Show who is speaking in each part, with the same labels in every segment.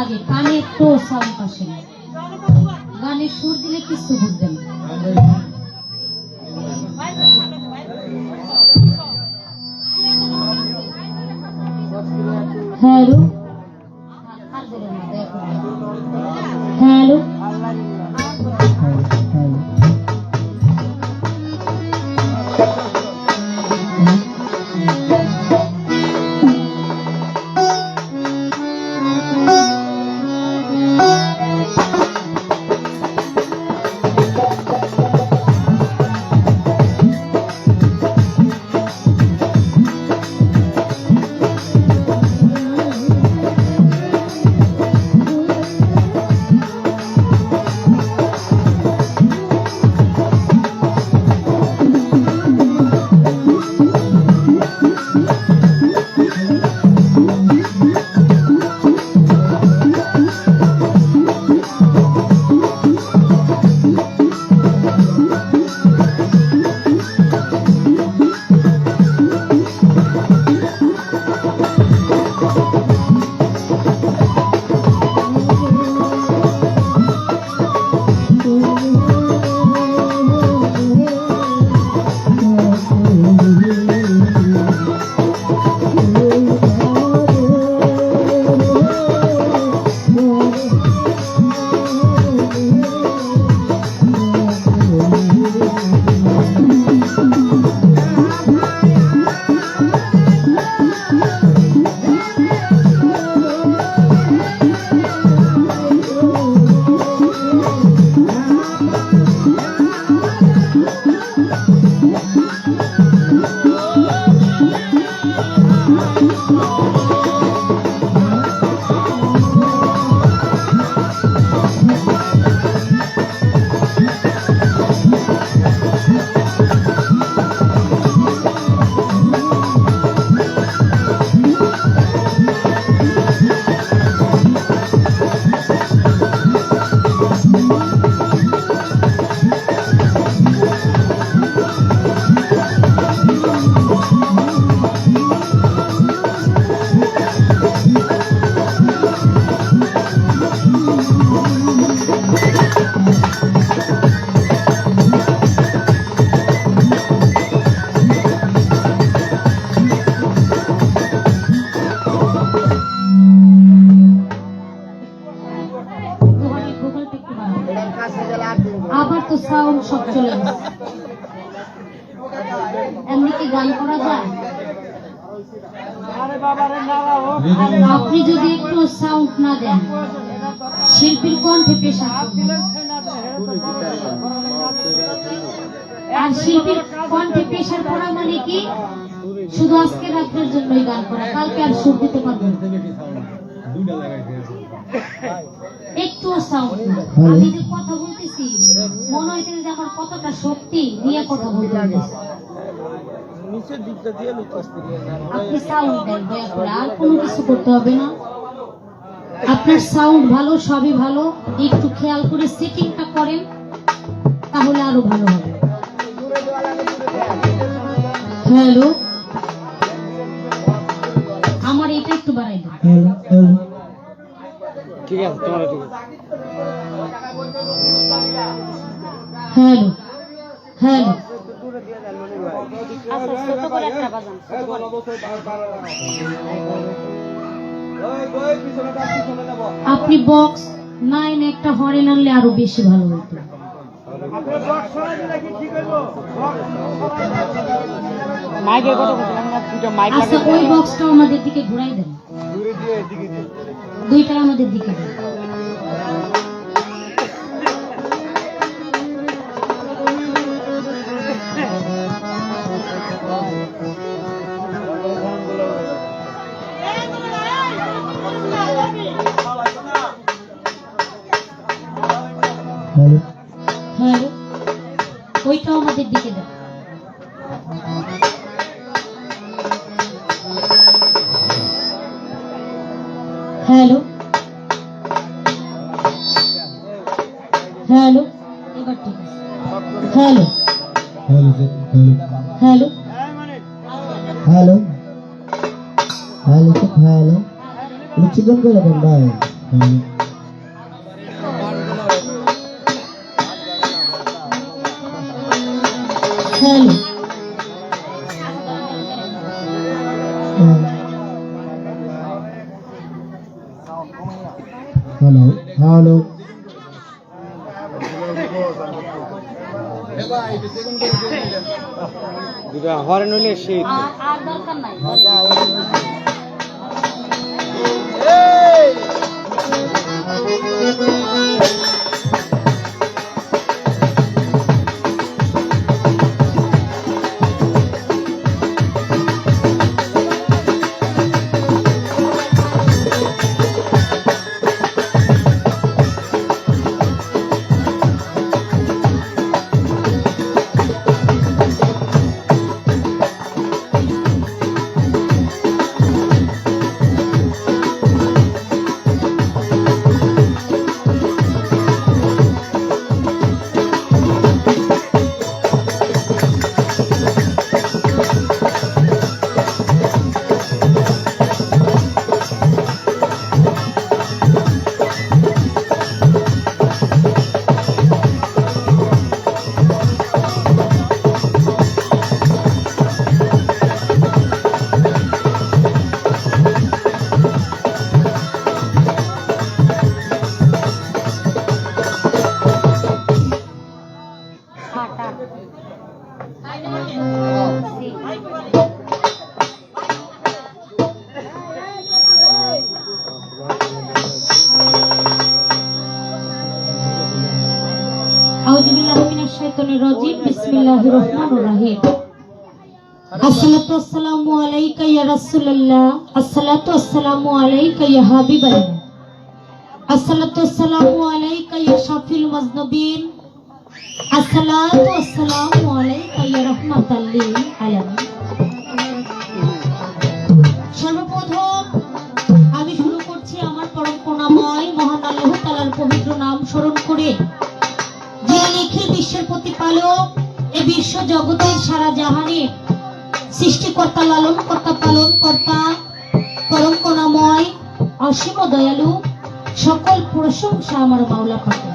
Speaker 1: আগে কানে একটু সাউন্ড আসে না। গানের সুর দিলে কিছু বুঝবেন হ্যালো। হ্যালো। না দেন। শিল্পীর কণ্ঠে পেশা আর শিল্পীর কণ্ঠে পেশার পড়া মানে কি? শুধু আজকে রাত্রের জন্যই গান করা কালকে আর সুর দিতে পারব একটু সাউন্ড না আমি যে কথা বলতেছি মনে হইতেছে যে আমার কতটা শক্তি নিয়ে কথা বলতে।
Speaker 2: নিচের দিকটা দিয়ে লুকাস্তে
Speaker 1: আপনি সাউন্ড দেন দয়া করে আর কোনো কিছু করতে হবে না। আপনার সাউন্ড ভালো সবই ভালো। একটু খেয়াল করে সেটিংটা করেন তাহলে আরও ভালো হবে। হ্যালো আমার এটা একটু বাড়াই দেন।
Speaker 2: ঠিক আছে তোমার ঠিক আছে।
Speaker 1: হ্যালো হ্যালো আপনি বক্স নাইন একটা হরেন আনলে আরও বেশি ভালো হতো। আচ্ছা ওই বক্সটা আমাদের দিকে ঘুরাই দেন। দুইটা আমাদের দিকে দেন। হ্যালো। হ্যালো। এবার ঠিক আছে hello. Hello.
Speaker 3: Hello hello. Hello chicken করে দেন, ভাই।
Speaker 1: হ্যালো।
Speaker 2: হরেন হইলে সেই
Speaker 1: সর্বপ্রথম আমি শুরু করছি আমার পরম করুণাময় মহান আল্লাহ তাআলার পবিত্র নাম স্মরণ করে। যিনি নিখিল বিশ্বের প্রতিপালক, এ বিশ্ব জগতের সারা জাহানে সৃষ্টিকর্তা লালন কর্তা পালন কর্তা, পরম করুণাময়, অসীম দয়ালু, সকল প্রশংসা আমার মাওলা পাকে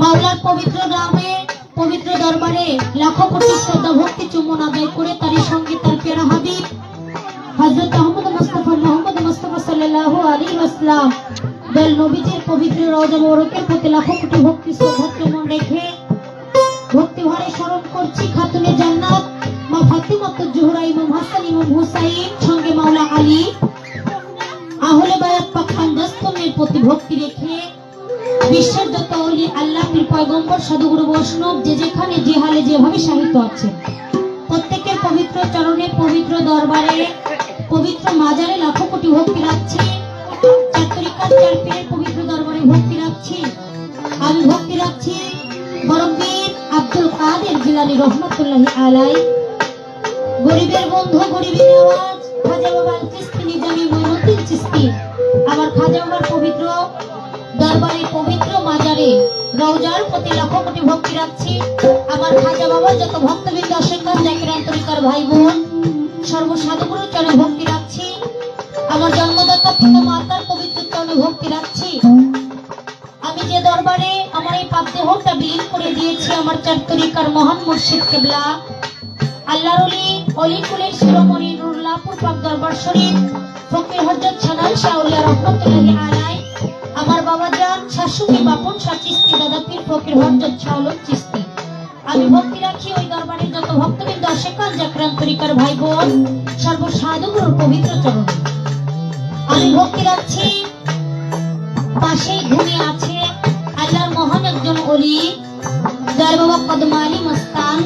Speaker 1: মাওলার পবিত্র নামে পবিত্র দরবারে লাখো কোটি শ্রদ্ধা ভক্তি চুমন আদায় করে তারই সঙ্গে তার পেয়ারা হাবিব, হযরত আহমদ মুস্তাফা, মোহাম্মদ মুস্তাফা সাল্লাল্লাহু আলাইহি ওয়াসাল্লাম বেল নবীজির পবিত্র রওজা মোবারকের প্রতি লাখো কোটি ভক্তি শ্রদ্ধা চুমন রেখে ভক্তি ভরে স্মরণ করছি খাতুনে জান্নাত, মা ফাতিমাত জোহরা, ইমাম হাসান, ইমাম হুসাইন, সঙ্গে মাওলা আলী। আহলে বায়াত পাক খানদাস্তমের প্রতি ভক্তি রেখে বিশ্বের যত অলি আল্লাহ পীর পয়গম্বর সাধুগুরু বৈষ্ণব, যে যেখানে, যে হালে, যেভাবে সাহিত্য আছে। প্রত্যেকের পবিত্র চরণে, পবিত্র দরবারে, পবিত্র মাজারে লাখো কোটি ভক্তি রাখছি। চাতুরিকার চার পবিত্র দরবারে ভক্তি রাখছি। আমি ভক্তি রাখছি। বরবীর আব্দুল কাদের জিলানি রহমতুল্লাহি আলাই গরিবের বন্ধু, গরিবের আওয়াজ। খাজা বাবা চিস্তি নিজামি মইনুদ্দিন চিস্তি। আমার খাজা বাবার পবিত্র দরবারে, পবিত্র মাজারে রওজার প্রতি লক্ষ কোটি ভক্তি রাখছি। আমার খাজা বাবার যত ভক্তবৃন্দ অসংখ্য জাকির আন্তরিকার ভাই বোন সর্বসাধুগুরু চরণে ভক্তি রাখছি। আমার জন্মদাতা পিতা মাতার পবিত্র চরণে ভক্তি রাখছি। যে দরবারে আমার এই পাপ দেহটা বিলীন করে দিয়েছি আমার চার তরিকার মহান মুর্শিদ কেবলা। আল্লাহর অলি অলি কুলের শিরোমণি নুরুল্লাহপুর পাক দরবার শরীফ, ফকির হযরত ছানাল শাউলিয়া রহমতুল্লাহি আলাই আমার বাবা যান শাশুড়ি, বাপন শাহ চিস্তি দাদা পীর, ফকির হযরত শাউলুল চিস্তি। আমি ভক্তি রাখি ওই দরবারের যত ভক্তবৃন্দ আশেকান জাকরান তরিকার ভাই বোন সর্বসাধুগুরুর পবিত্র চরণ। আমি ভক্তি রাখছি পাশেই ঘুমিয়ে আছে আল্লাহর মহান একজন অলি যার বাবা কদম আলী মস্তান।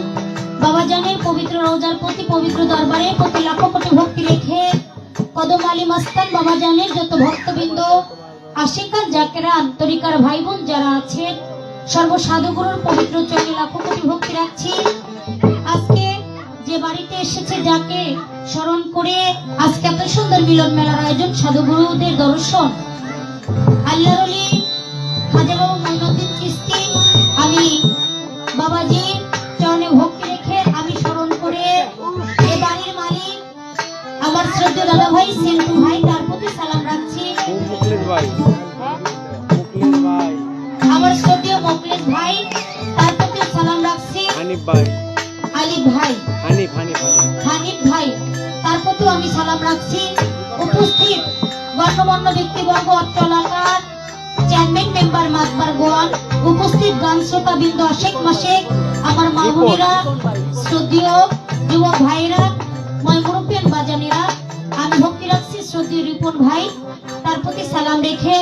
Speaker 1: বাবা জানের পবিত্র রোজার প্রতি পবিত্র দরবারে প্রতি লাখো কোটি ভক্তি রেখে কদম মস্তান বাবা জানের যত ভক্তবৃন্দ, আশিকার, জাকেরা, আন্তরিকার ভাই বোন যারা আছেন, সর্বসাধুগুরুর পবিত্র চরণে লাখো কোটি ভক্তি রাখছি। আজকে যে বাড়িতে এসেছে যাকে স্মরণ করে আজকে এত সুন্দর মিলন মেলার আয়োজন, সাধুগুরুদের দর্শন আল্লাহর অলি খাজা বাবা মঈনুদ্দিন চিস্তি আমি বাবাজি চরণে ভক্তি রেখে আমি স্মরণ করে এ বাড়ির মালিক আমার শ্রদ্ধেয় দাদা ভাই সেন্টু ভাই তার প্রতি সালাম রাখছি। আমার শ্রদ্ধেয় মোকলেশ ভাই তার প্রতি সালাম রাখছি।
Speaker 2: হানিফ ভাই।
Speaker 1: আলী ভাই।
Speaker 2: হানিফ হানিফ হানিফ।
Speaker 1: হানিফ ভাই তার প্রতিও আমি সালাম রাখছি। উপস্থিত গণ্যমান্য ব্যক্তিবর্গ অত্র এলাকার চেয়ারম্যান মেম্বার মাতবার গোয়ান উপস্থিত গান শ্রোতা বিন্দু আশেক মাসেক আমার মা বোনেরা শ্রদ্ধেয় যুবক ভাইরা ময় মুরব্বিয়ান বাজানেরা আমি ভক্তি রাখছি শ্রদ্ধেয় রিপন ভাই তার প্রতি সালাম রেখে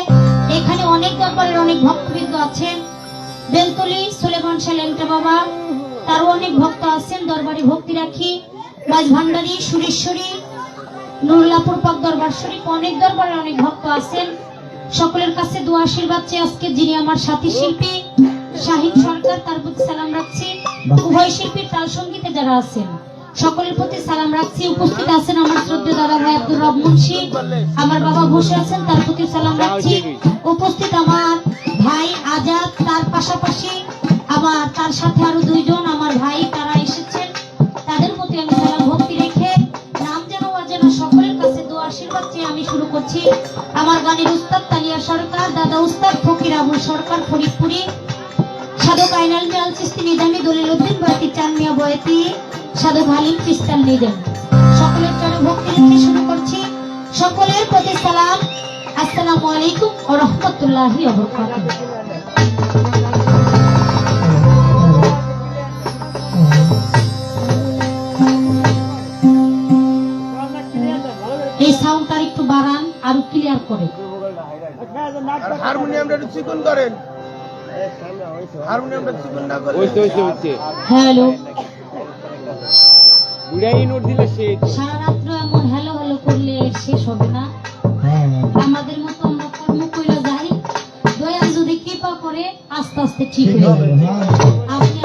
Speaker 1: এখানে অনেক দরবারের অনেক ভক্তবৃন্দ আছেন। বেলতলি সুলেমান শালেন্টা বাবা তারও অনেক ভক্ত আছেন দরবারে ভক্তি রাখি। বাজ ভান্ডারী সুরেশ্বরী নুরুল্লাপুর পাক দরবার শরীফ, অনেক দরবারে অনেক ভক্ত আছেন। সকলের কাছে দোয়া, আশীর্বাদ চেয়ে আজকে যিনি আমার সাথী শিল্পী শাহিন সরকার, তার প্রতি সালাম রাখছি। উভয় শিল্পীর তাল সঙ্গীতে যারা আছেন, সকলের প্রতি সালাম রাখছি। উপস্থিত আছেন আমার শ্রদ্ধেয় দাদা ভাই আব্দুর রব মুন্সি, আমার বাবা বসে আছেন, তার প্রতি সালাম রাখছি। উপস্থিত আমার সাধক হালিম চিস্তাল নিজাম সকলের চরণে ভক্তি রেখে শুরু করছি। সকলের প্রতি সালাম। আসসালামু আলাইকুম ও রহমতুল্লাহি ওয়া বারাকাতুহু। এই সাউন্ডটা একটু বাড়ান আর ক্লিয়ার করে।
Speaker 3: হারমোনিয়ামটা একটু চিকন করেন। হারমোনিয়ামটা চিকন না
Speaker 2: হচ্ছে
Speaker 1: হ্যালো।
Speaker 2: বুড়াই নোট দিলে
Speaker 1: সে সারাত্র এমন হ্যালো হ্যালো করলে শেষ হবে না। আমাদের মতো আমরা কর্ম কইরা যাই দয়া যদি কৃপা করে আস্তে আস্তে ঠিক হয়ে যাবে আপনি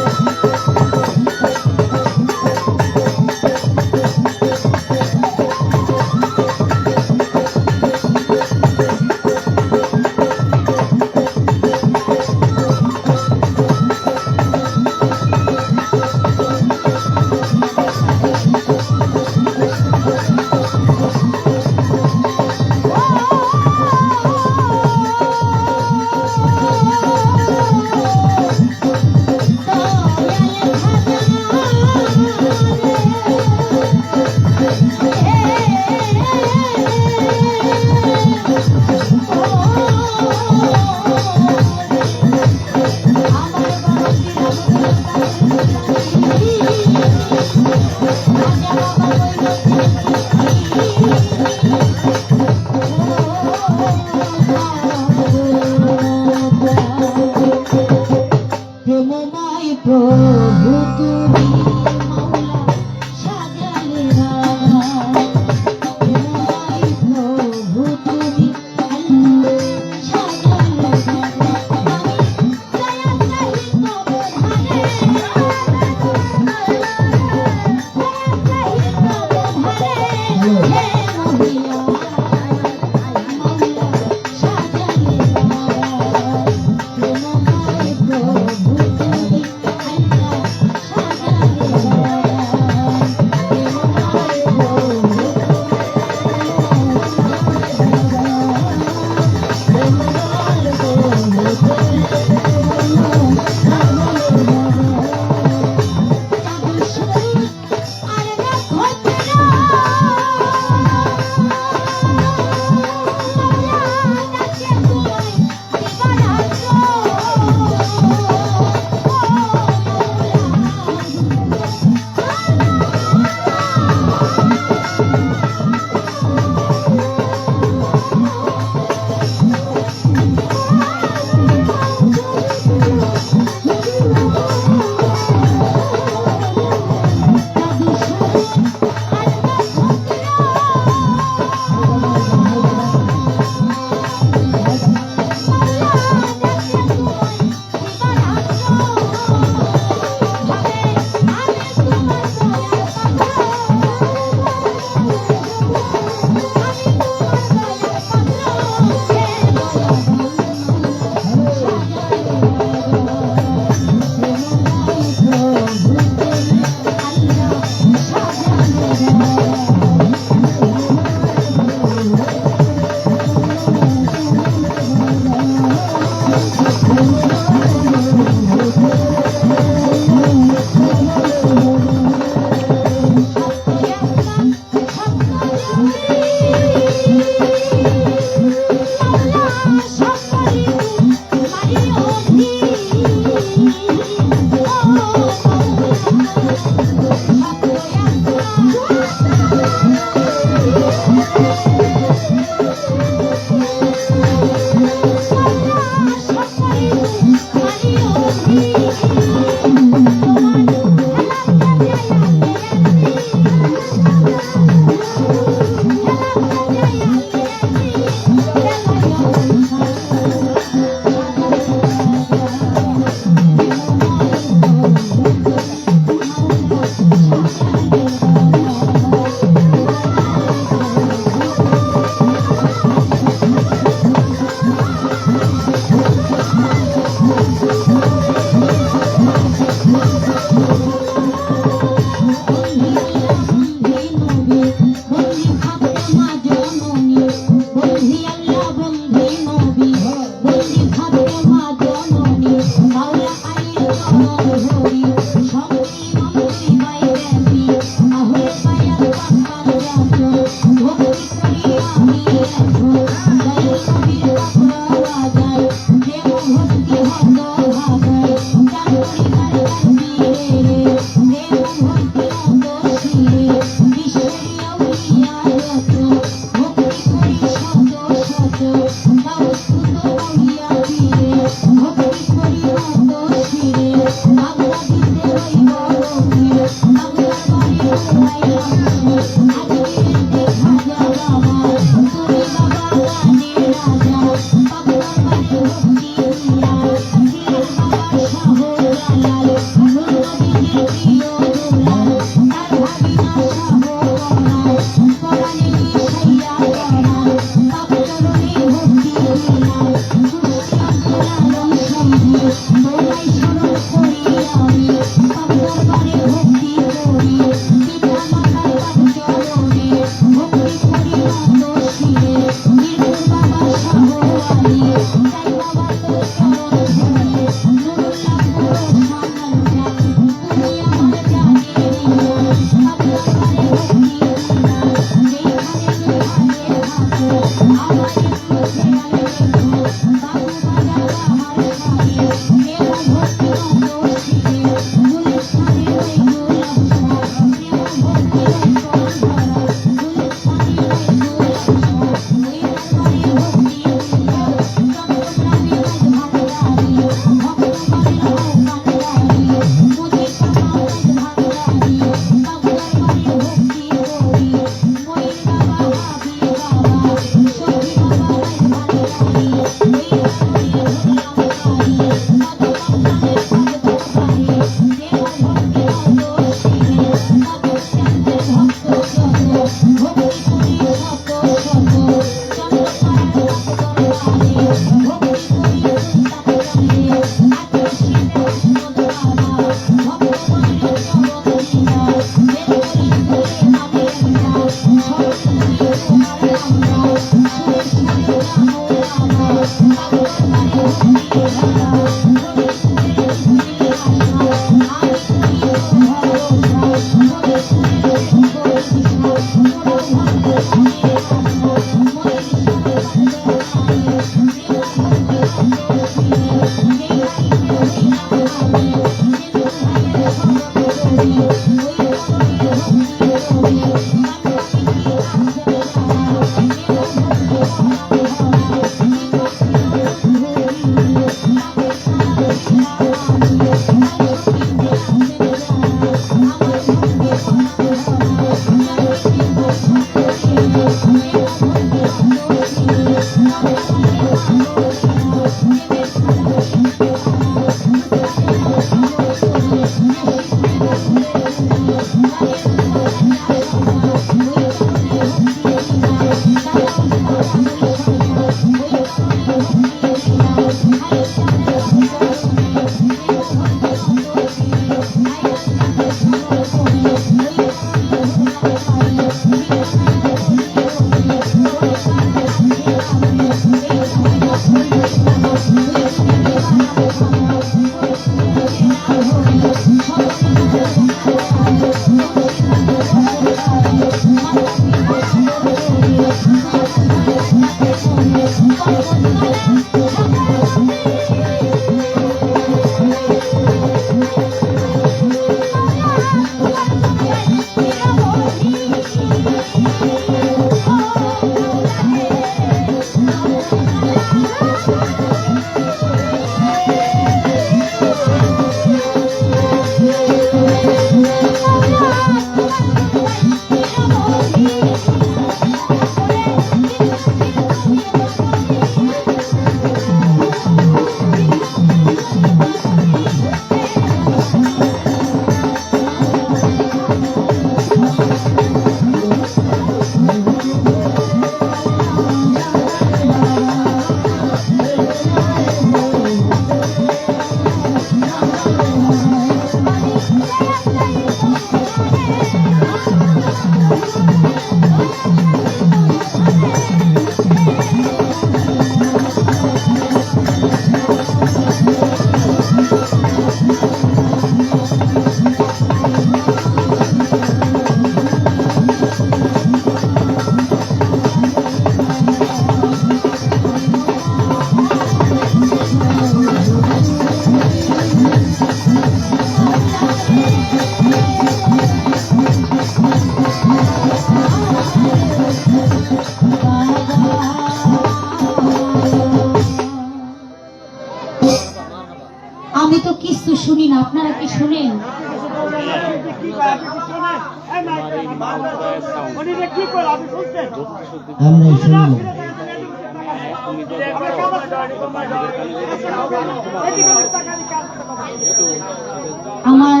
Speaker 4: আমার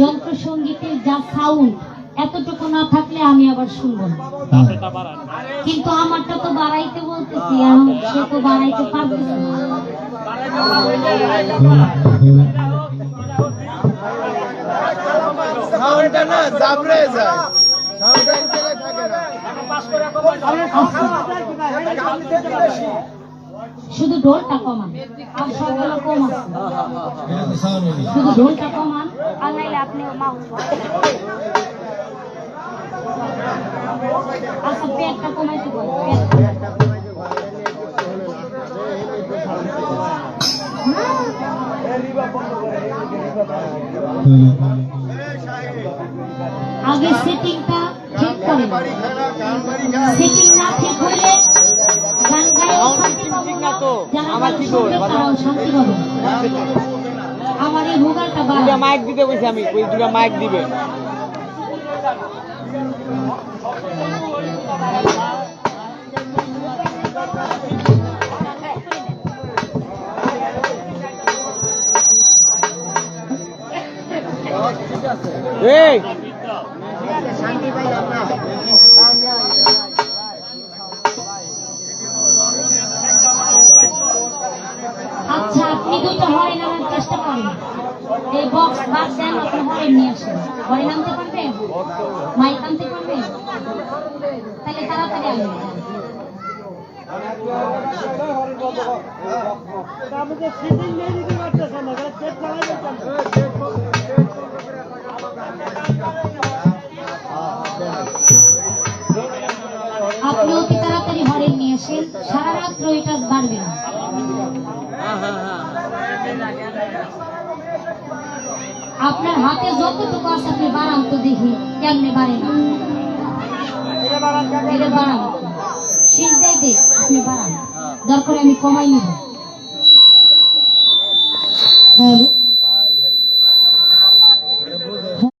Speaker 1: যন্ত্র সঙ্গীতের যা সাউন্ড এতটুকু না থাকলে আমি আবার শুনব কিন্তু আমারটা তো বাড়াইতে বলতেছি এখন সে তো বাড়াইতে পারতেছে না। শুধু ঢোলটা কমান আর সবগুলো কম আছে শুধু ঢোলটা কমান আর নাইলে আপনি আচ্ছা। আগে সেটিংটা ঠিক করেন সেটিং
Speaker 2: আমার কি
Speaker 1: এই ভোগালটা
Speaker 2: দুটা মাইক দিতে কইছি আমি ওই দুটা মাইক দিবে। এই
Speaker 1: আচ্ছা আপনি দুটো হরেন আনার চেষ্টা করেন এই বক্স আপনি তাড়াতাড়ি
Speaker 3: নিয়ে
Speaker 1: অতি তাড়াতাড়ি হরেন নিয়ে আসেন। সারা রাত্র এটা বাড়বে না। আপনার হাতে যতটুকু আছে আপনি বাড়ান তো দেখি কেমনে বাড়ে না। এটা বাড়ান সিজদাই দে আপনি বাড়ান। দরকার আমি কমাই নিব। হ্যালো